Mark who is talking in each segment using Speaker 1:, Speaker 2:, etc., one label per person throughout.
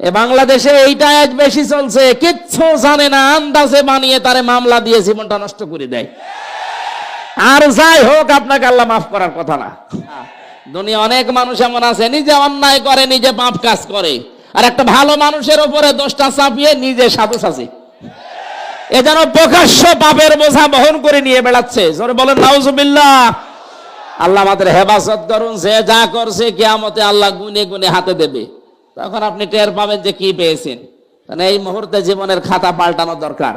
Speaker 1: বাংলাদেশে এইটা আজ বেশি চলছে। কিচ্ছু জানে না, আন্দাজে বানিয়ে তারে মামলা দিয়ে জীবনটা নষ্ট করে দেয়। আর যাই হোক, আপনাকে আল্লাহ মাফ করার কথা না। দুনিয়া অনেক মানুষ এমন আছে, নিজে অন্যায় করে, নিজে পাপ কাজ করে। আর একটা ভালো মানুষের উপরে দোষটা চাপিয়ে নিজে সাধু সাজে এ যেন প্রকাশ্য পাপের বোঝা বহন করে নিয়ে বেড়াচ্ছে। জোরে বলেন, নাউজুবিল্লাহ। আল্লাহ আমাদের হেফাজত করুন, যে যা করছে কিয়ামতে আল্লাহ গুনে গুনে হাতে দেবে। তখন আপনি টের পাবেন যে কি পেয়েছেন। মানে এই মুহূর্তে জীবনের খাতা পাল্টানো দরকার।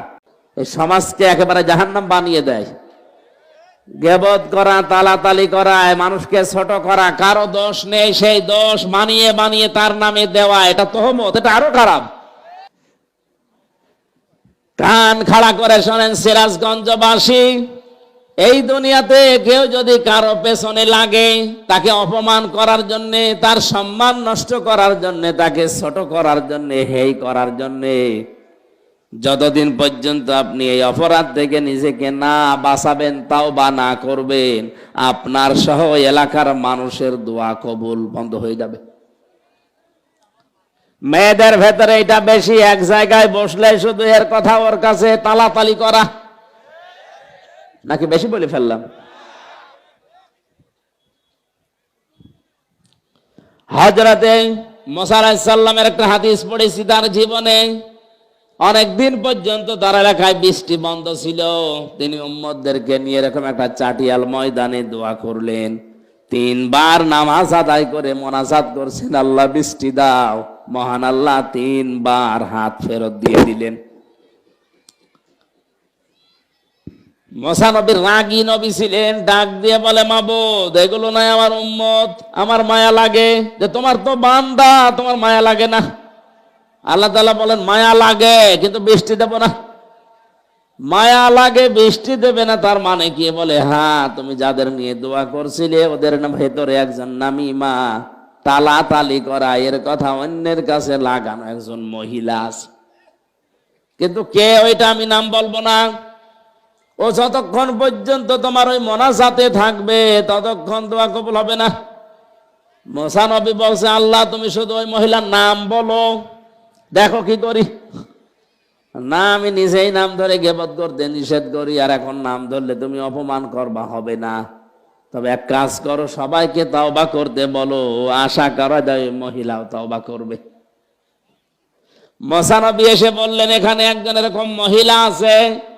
Speaker 1: এই সমাজকে একেবারে জাহান্নাম বানিয়ে দেয়। গেবত করা, তালাতালি করা মানুষকে ছোট করা, কারও দোষ নেই, সেই দোষ মানিয়ে বানিয়ে তার নামে দেওয়া, এটা তহমত, এটা আরও খারাপ। কান খাড়া করে শোনেন সিরাজগঞ্জবাসী। এই দুনিয়াতে কেউ যদি কারও পেছনে লাগে, তাকে অপমান করার জন্য, তার সম্মান নষ্ট করার জন্য, তাকে ছোট করার জন্য, হেই করার জন্য, যতদিন পর্যন্ত আপনি এই অপরাধ থেকে নিজেকে না বাঁচাবেন, তাও বা না করবেন, আপনার সহ এলাকার মানুষের দোয়া কবুল বন্ধ হয়ে যাবে। মেয়েদের ভেতরে এটা বেশি, এক জায়গায় বসলে শুধু এর কথা ওর কাছে তালাতালি করা। নাকি বেশি বলে ফেললাম? হজরতে মোসারামের একটা হাদিস পড়েছি তার জীবনে। অনেক দিন পর্যন্ত তার এলাকায় বৃষ্টি বন্ধ ছিল। তিনি উম্মদদেরকে নিয়ে এরকম একটা চাটিয়াল ময়দানে দোয়া করলেন। তিনবার নামাজ আদায় করে মোনাজাত করছেন, আল্লাহ বৃষ্টি দাও। মহান আল্লাহ তিনবার হাত ফেরত দিয়ে দিলেন। মশানবীর রাগী নবী ছিলেন, ডাক দিয়ে বলে, মাবুদ, এগুলো নাই আমার উম্মত, আমার মায়া লাগে। যে তোমার তো বান্দা, তোমার মায়া লাগে না। আল্লাহ তালা বলেন, মায়া লাগে, কিন্তু বৃষ্টি দেব না। মায়া লাগে, বৃষ্টি দেবে না, তার মানে কি? বলে হ্যাঁ তুমি যাদের নিয়ে দোয়া করছিলে, ওদের না ভেতরে একজন নামি মা তালা তালি করা, এর কথা অন্যের কাছে লাগানো একজন মহিলা আছে। কিন্তু কে ওইটা আমি নাম বলব না? ও যতক্ষণ পর্যন্ত তোমার ওই মনাজাতে থাকবে, ততক্ষণ দোয়া কবুল হবে না। মোসানবী বলছে, আল্লাহ, তুমি শুধু ওই মহিলার নাম বলো। দেখো কি করি। না, আমি নিজেই নাম ধরে গেবত করতে নিষেধ করি, আর এখন নাম ধরলে তুমি অপমান করবা, হবে না। তবে এক কাজ করো, সবাইকে তাওবা করতে বলো। আশা করা যায় মহিলাও তাওবা করবে। মশানবী এসে বললেন, এখানে একজন এরকম মহিলা আছে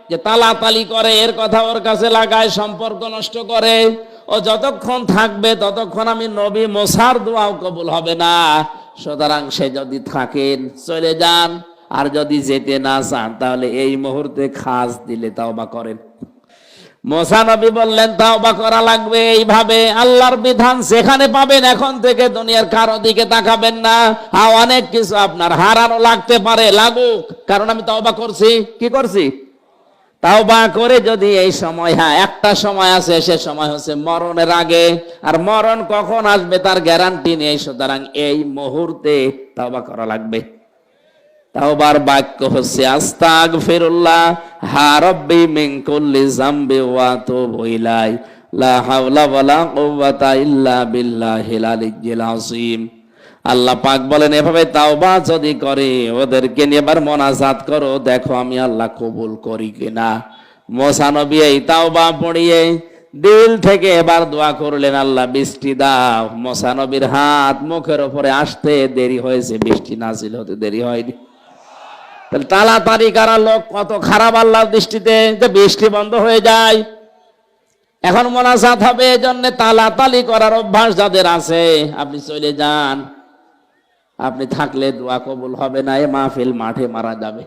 Speaker 1: যে তালাতালি করে, এর কথা ওর কাছে লাগায়, সম্পর্ক নষ্ট করে। ও যতক্ষণ থাকবে, ততক্ষণ আমি নবী মোসার দোয়াও কবুল হবে না। সুতরাং সে যদি থাকেন, চলে যান। আর যদি যেতে না চান, তাহলে এই মুহূর্তে খাস দিলে তাও বা করেন মোসানবী বললেন তাও বা করা লাগবে এইভাবে। আল্লাহর বিধান সেখানে পাবেন, এখন থেকে দুনিয়ার কারও দিকে তাকাবেন না। অনেক কিছু আপনার হারানো লাগতে পারে, লাগুক। কারণ আমি তাও বা করছি। কি করছি? তাও বা করে যদি এই সময় হ্যাঁ একটা সময় আছে, সে সময় হচ্ছে মরণের আগে। আর মরণ কখন আসবে তার গ্যারান্টি নেই, সুতরাং এই মুহূর্তে তাও বা করা লাগবে। তাওবার বাক্য হচ্ছে আস্তাগ ফিরুল্লাহ হা রব্বি মিন কুল্লি ওয়া তুবু লা হাওলা ওয়ালা কুওয়াতা ইল্লা বিল্লাহিল আলিয়্যিল আযীম। আল্লাহ পাক বলেন, এভাবে তাওবা যদি করে, ওদেরকে নিয়ে এবার মোনাজাত করো, দেখো আমি আল্লাহ কবুল করি কিনা। মোসা নবী এই তাওবা পড়িয়ে দিল থেকে এবার দোয়া করলেন, আল্লাহ, বৃষ্টি দাও। মোসা নবীর হাত মুখের ওপরে আসতে দেরি হয়েছে, বৃষ্টি নাজিল হতে দেরি হয়নি। তাহলে তাড়াতাড়ি কারা লোক, কত খারাপ আল্লাহর দৃষ্টিতে, যে বৃষ্টি বন্ধ হয়ে যায়। এখন মোনাজাত হবে এই জন্য তালাতালি করার অভ্যাস যাদের আছে, আপনি চলে যান। আপনি থাকলে দোয়া কবুল হবে না এ মাহফিল মাঠে মারা যাবে